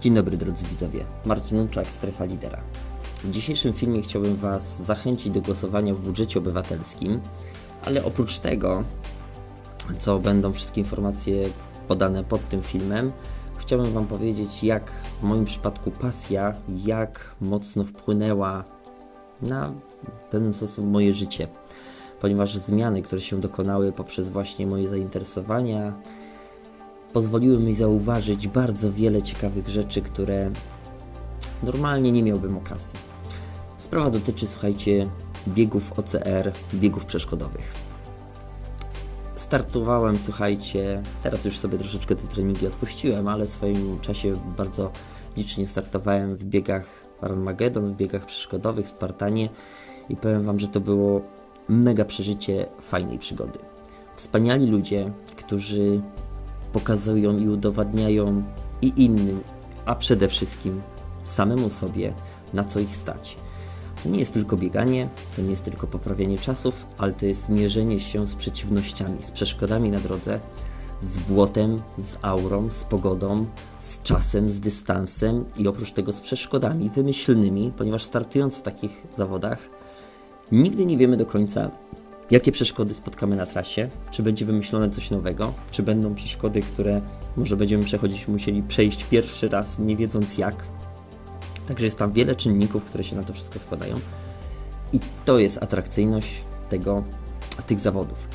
Dzień dobry drodzy widzowie, Marcin Łączak, Strefa Lidera. W dzisiejszym filmie chciałbym Was zachęcić do głosowania w budżecie obywatelskim, ale oprócz tego, co będą wszystkie informacje podane pod tym filmem, chciałbym Wam powiedzieć, jak w moim przypadku pasja, jak mocno wpłynęła na pewien sposób moje życie, ponieważ zmiany, które się dokonały poprzez właśnie moje zainteresowania, pozwoliły mi zauważyć bardzo wiele ciekawych rzeczy, które normalnie nie miałbym okazji. Sprawa dotyczy, słuchajcie, biegów OCR, biegów przeszkodowych. Startowałem, słuchajcie, teraz już sobie troszeczkę te treningi odpuściłem, ale w swoim czasie bardzo licznie startowałem w biegach Armageddon, w biegach przeszkodowych, Spartanie i powiem Wam, że to było mega przeżycie fajnej przygody. Wspaniali ludzie, którzy pokazują i udowadniają i innym, a przede wszystkim samemu sobie, na co ich stać. To nie jest tylko bieganie, to nie jest tylko poprawianie czasów, ale to jest mierzenie się z przeciwnościami, z przeszkodami na drodze, z błotem, z aurą, z pogodą, z czasem, z dystansem i oprócz tego z przeszkodami wymyślnymi, ponieważ startując w takich zawodach, nigdy nie wiemy do końca, jakie przeszkody spotkamy na trasie, czy będzie wymyślone coś nowego, czy będą przeszkody, które może będziemy przechodzić, musieli przejść pierwszy raz, nie wiedząc jak. Także jest tam wiele czynników, które się na to wszystko składają. I to jest atrakcyjność tego, tych zawodów.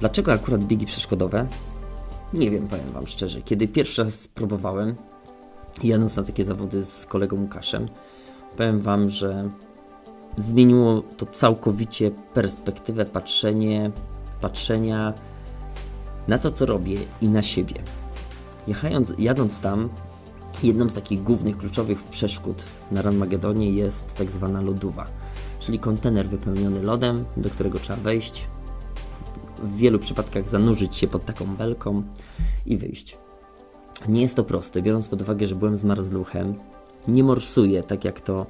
Dlaczego akurat biegi przeszkodowe? Nie wiem, powiem Wam szczerze. Kiedy pierwszy raz spróbowałem, jadąc na takie zawody z kolegą Łukaszem, powiem Wam, że zmieniło to całkowicie perspektywę patrzenie, patrzenia na to, co robię i na siebie. Jechając, jadąc tam, jedną z takich głównych, kluczowych przeszkód na Ranmagedonie jest tak zwana lodowa, czyli kontener wypełniony lodem, do którego trzeba wejść, w wielu przypadkach zanurzyć się pod taką belką i wyjść. Nie jest to proste, biorąc pod uwagę, że byłem zmarzluchem, nie morsuję tak jak to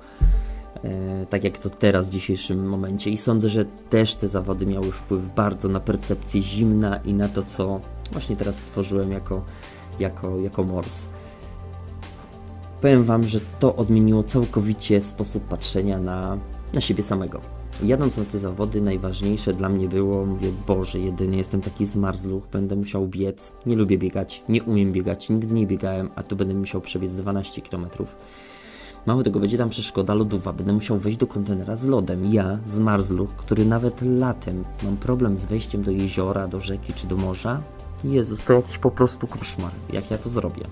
tak jak to teraz w dzisiejszym momencie. I sądzę, że też te zawody miały wpływ bardzo na percepcję zimna i na to, co właśnie teraz stworzyłem jako, jako, jako Mors. Powiem Wam, że to odmieniło całkowicie sposób patrzenia na, na siebie samego. Jadąc na te zawody, najważniejsze dla mnie było, mówię, Boże, jedynie jestem taki zmarzluch, będę musiał biec, nie lubię biegać, nie umiem biegać, nigdy nie biegałem, a tu będę musiał przebiec 12 kilometrów Mało tego, będzie tam przeszkoda lodowa. Będę musiał wejść do kontenera z lodem. Ja, zmarzluch, który nawet latem mam problem z wejściem do jeziora, do rzeki czy do morza. Jezus, to jakiś po prostu koszmar, jak ja to zrobię.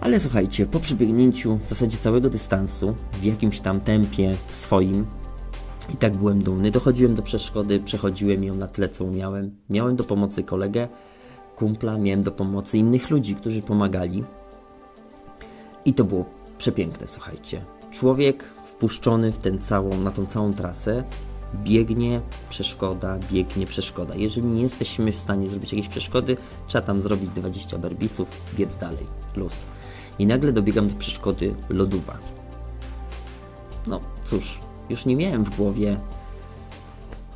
Ale słuchajcie, po przebiegnięciu w zasadzie całego dystansu, w jakimś tam tempie swoim, i tak byłem dumny. Dochodziłem do przeszkody, przechodziłem ją na tyle, co umiałem. Miałem do pomocy kolegę, kumpla, miałem do pomocy innych ludzi, którzy pomagali. I to było przepiękne, słuchajcie. Człowiek wpuszczony w ten całą, na tą całą trasę biegnie przeszkoda, biegnie przeszkoda. Jeżeli nie jesteśmy w stanie zrobić jakiejś przeszkody, trzeba tam zrobić 20 berbisów, biec dalej, luz. I nagle dobiegam do przeszkody lodowa. No cóż, już nie miałem w głowie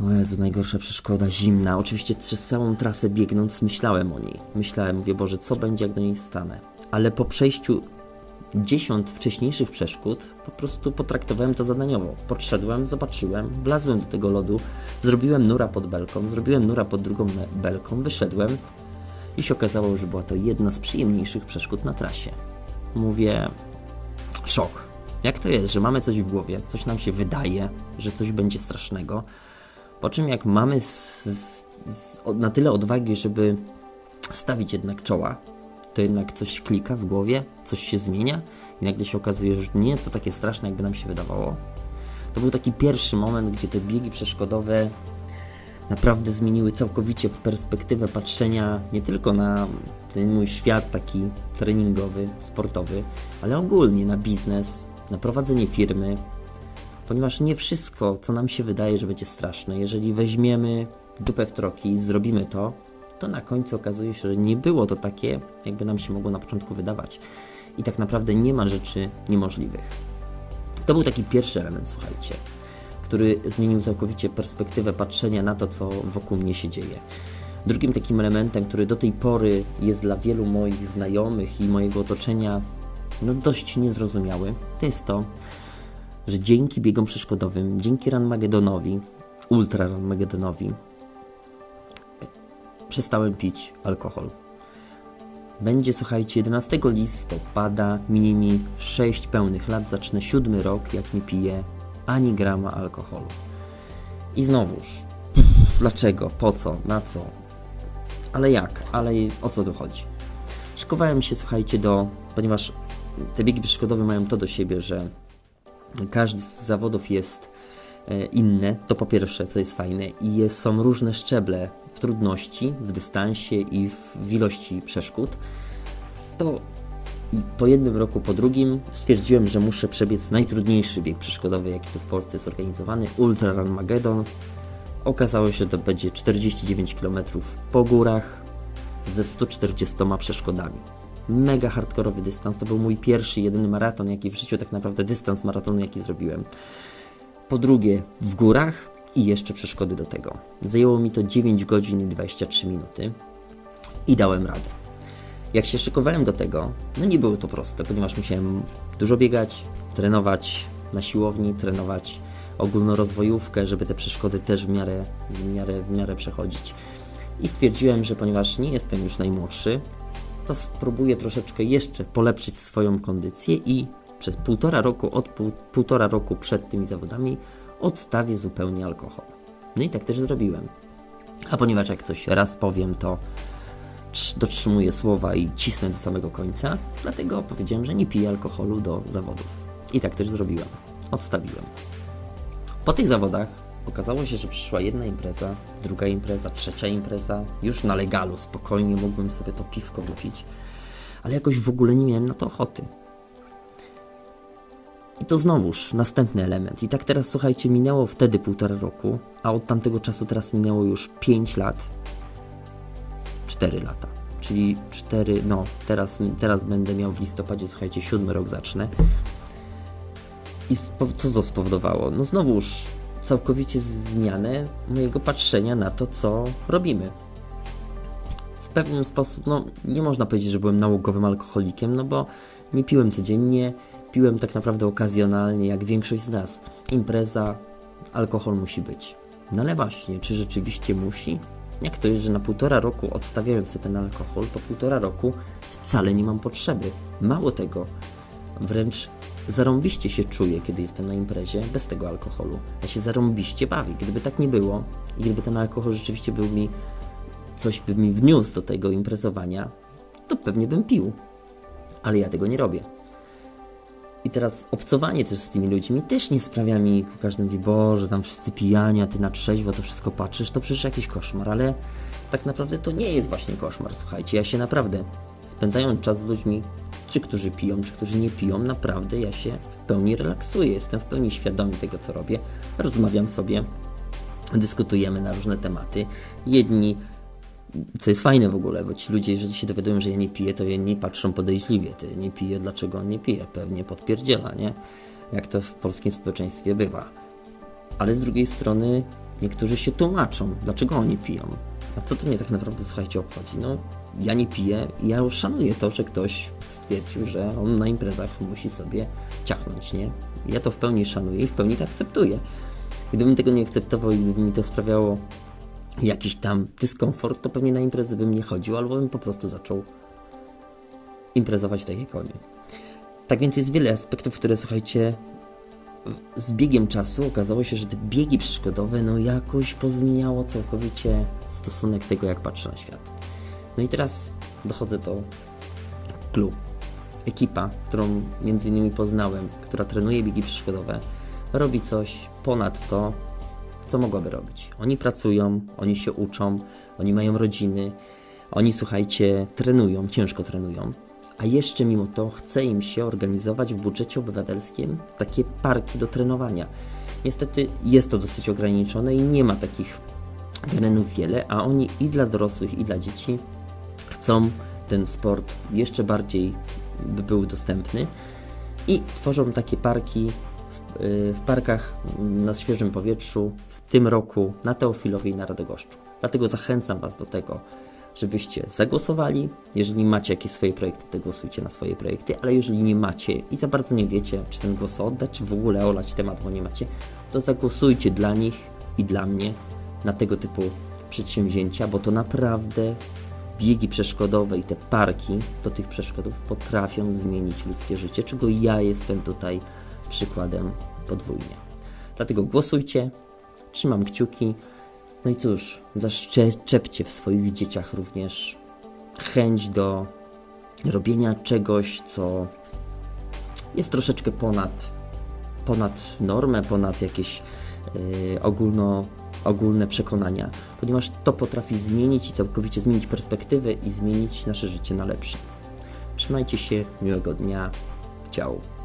o Jezu, najgorsza przeszkoda, zimna. Oczywiście przez całą trasę biegnąc myślałem o niej. Myślałem, mówię, Boże, co będzie jak do niej stanę? Ale po przejściu dziesiąt wcześniejszych przeszkód po prostu potraktowałem to zadaniowo. Podszedłem, zobaczyłem, wlazłem do tego lodu, zrobiłem nura pod belką, zrobiłem nura pod drugą belką, wyszedłem i się okazało, że była to jedna z przyjemniejszych przeszkód na trasie. Mówię, szok. Jak to jest, że mamy coś w głowie, coś nam się wydaje, że coś będzie strasznego, po czym jak mamy z, z, z, na tyle odwagi, żeby stawić jednak czoła, to jednak coś klika w głowie, coś się zmienia i nagle się okazuje, że nie jest to takie straszne, jakby nam się wydawało. To był taki pierwszy moment, gdzie te biegi przeszkodowe naprawdę zmieniły całkowicie perspektywę patrzenia nie tylko na ten mój świat taki treningowy, sportowy, ale ogólnie na biznes, na prowadzenie firmy, ponieważ nie wszystko, co nam się wydaje, że będzie straszne, jeżeli weźmiemy dupę w troki zrobimy to, to na końcu okazuje się, że nie było to takie, jakby nam się mogło na początku wydawać. I tak naprawdę nie ma rzeczy niemożliwych. To był taki pierwszy element, słuchajcie, który zmienił całkowicie perspektywę patrzenia na to, co wokół mnie się dzieje. Drugim takim elementem, który do tej pory jest dla wielu moich znajomych i mojego otoczenia no, dość niezrozumiały, to jest to, że dzięki biegom przeszkodowym, dzięki Ranmagedonowi, Ultra Ranmagedonowi, przestałem pić alkohol. Będzie, słuchajcie, 11 listopada, minie mi 6 pełnych lat, zacznę siódmy rok, jak nie piję ani grama alkoholu. I znowuż, dlaczego, po co, na co, ale jak, ale o co tu chodzi? Szykowałem się, słuchajcie, do, ponieważ te biegi przeszkodowe mają to do siebie, że każdy z zawodów jest e, inne, to po pierwsze, co jest fajne, i jest, są różne szczeble w trudności, w dystansie i w ilości przeszkód, to po jednym roku, po drugim stwierdziłem, że muszę przebiec najtrudniejszy bieg przeszkodowy, jaki tu w Polsce jest organizowany, Ultra Run Magedon. Okazało się, że to będzie 49 km po górach ze 140 przeszkodami. Mega hardkorowy dystans, to był mój pierwszy, jedyny maraton, jaki w życiu tak naprawdę dystans maratonu, jaki zrobiłem. Po drugie, w górach i jeszcze przeszkody do tego. Zajęło mi to 9 godzin i 23 minuty i dałem radę. Jak się szykowałem do tego, no nie było to proste, ponieważ musiałem dużo biegać, trenować na siłowni, trenować ogólnorozwojówkę, żeby te przeszkody też w miarę, w miarę, w miarę przechodzić. I stwierdziłem, że ponieważ nie jestem już najmłodszy, to spróbuję troszeczkę jeszcze polepszyć swoją kondycję i przez półtora roku, od pół, półtora roku przed tymi zawodami odstawię zupełnie alkohol. No i tak też zrobiłem. A ponieważ jak coś raz powiem, to dotrzymuję słowa i cisnę do samego końca, dlatego powiedziałem, że nie piję alkoholu do zawodów. I tak też zrobiłem. Odstawiłem. Po tych zawodach okazało się, że przyszła jedna impreza, druga impreza, trzecia impreza. Już na legalu spokojnie mógłbym sobie to piwko wypić, ale jakoś w ogóle nie miałem na to ochoty. I to znowuż następny element. I tak teraz słuchajcie, minęło wtedy półtora roku, a od tamtego czasu teraz minęło już 5 lat. 4 lata. Czyli 4, no teraz, teraz będę miał w listopadzie, słuchajcie, siódmy rok zacznę. I co to spowodowało? No znowuż całkowicie zmianę mojego patrzenia na to, co robimy. W pewien sposób, no nie można powiedzieć, że byłem nałogowym alkoholikiem, no bo nie piłem codziennie, piłem tak naprawdę okazjonalnie, jak większość z nas. Impreza, alkohol musi być. No ale właśnie, czy rzeczywiście musi? Jak to jest, że na półtora roku odstawiałem sobie ten alkohol, po półtora roku wcale nie mam potrzeby. Mało tego, wręcz zarąbiście się czuję, kiedy jestem na imprezie bez tego alkoholu. Ja się zarąbiście bawię. Gdyby tak nie było i gdyby ten alkohol rzeczywiście był mi, coś by mi wniósł do tego imprezowania, to pewnie bym pił. Ale ja tego nie robię. I teraz obcowanie też z tymi ludźmi też nie sprawia mi, każdy mówi, Boże, tam wszyscy pijani, ty na trzeźwo to wszystko patrzysz, to przecież jakiś koszmar, ale tak naprawdę to nie jest właśnie koszmar, słuchajcie, ja się naprawdę, spędzając czas z ludźmi, czy którzy piją, czy którzy nie piją, naprawdę ja się w pełni relaksuję, jestem w pełni świadomy tego, co robię, rozmawiam sobie, dyskutujemy na różne tematy. Jedni co jest fajne w ogóle, bo ci ludzie, jeżeli się dowiadują, że ja nie piję, to jedni patrzą podejrzliwie. Ty nie pije, dlaczego on nie pije? Pewnie podpierdziela, nie? Jak to w polskim społeczeństwie bywa. Ale z drugiej strony niektórzy się tłumaczą, dlaczego oni piją. A co to mnie tak naprawdę, słuchajcie, obchodzi? No, ja nie piję i ja szanuję to, że ktoś stwierdził, że on na imprezach musi sobie ciachnąć, nie? Ja to w pełni szanuję i w pełni to akceptuję. Gdybym tego nie akceptował i gdyby mi to sprawiało jakiś tam dyskomfort, to pewnie na imprezy bym nie chodził, albo bym po prostu zaczął imprezować tak jak oni. Tak więc jest wiele aspektów, które słuchajcie, z biegiem czasu okazało się, że te biegi przeszkodowe no jakoś pozmieniało całkowicie stosunek tego, jak patrzę na świat. No i teraz dochodzę do klub. Ekipa, którą między innymi poznałem, która trenuje biegi przeszkodowe, robi coś ponad to, co mogłaby robić? Oni pracują, oni się uczą, oni mają rodziny, oni słuchajcie, trenują, ciężko trenują, a jeszcze mimo to chce im się organizować w budżecie obywatelskim takie parki do trenowania. Niestety jest to dosyć ograniczone i nie ma takich terenów wiele, a oni i dla dorosłych, i dla dzieci chcą ten sport jeszcze bardziej by był dostępny i tworzą takie parki w parkach mm, na świeżym powietrzu w tym roku na Teofilowie i na Radogoszczu. Dlatego zachęcam Was do tego, żebyście zagłosowali. Jeżeli macie jakieś swoje projekty, to głosujcie na swoje projekty, ale jeżeli nie macie i za bardzo nie wiecie, czy ten głos oddać, czy w ogóle olać temat, bo nie macie, to zagłosujcie dla nich i dla mnie na tego typu przedsięwzięcia, bo to naprawdę biegi przeszkodowe i te parki do tych przeszkodów potrafią zmienić ludzkie życie, czego ja jestem tutaj przykładem podwójnie. Dlatego głosujcie, trzymam kciuki. No i cóż, zaszczepcie w swoich dzieciach również chęć do robienia czegoś, co jest troszeczkę ponad, ponad normę, ponad jakieś yy, ogólno, ogólne przekonania, ponieważ to potrafi zmienić i całkowicie zmienić perspektywę i zmienić nasze życie na lepsze. Trzymajcie się, miłego dnia, ciao.